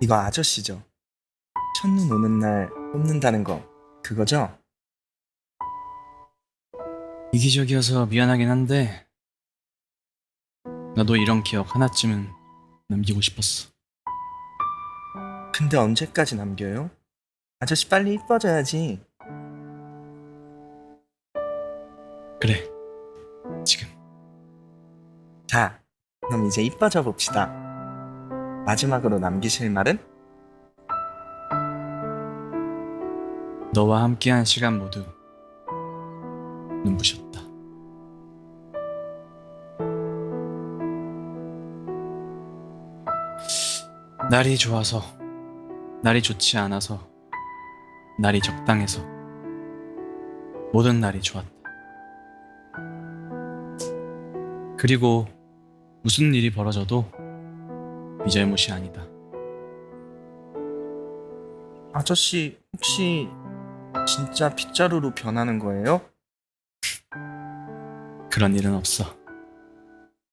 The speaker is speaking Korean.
이거 아저씨죠? 첫눈 오는 날 뽑는다는 거 그거죠? 이기적이어서 미안하긴 한데 나도 이런 기억 하나쯤은 남기고 싶었어. 근데 언제까지 남겨요? 아저씨 빨리 이뻐져야지. 그래. 지금. 자, 그럼 이제 이뻐져 봅시다. 마지막으로 남기실 말은? 너와 함께한 시간 모두 눈부셨다. 날이 좋아서, 날이 좋지 않아서, 날이 적당해서, 모든 날이 좋았다. 그리고 무슨 일이 벌어져도 네 잘못이 아니다. 아저씨 혹시 진짜 빗자루로 변하는 거예요? 그런 일은 없어.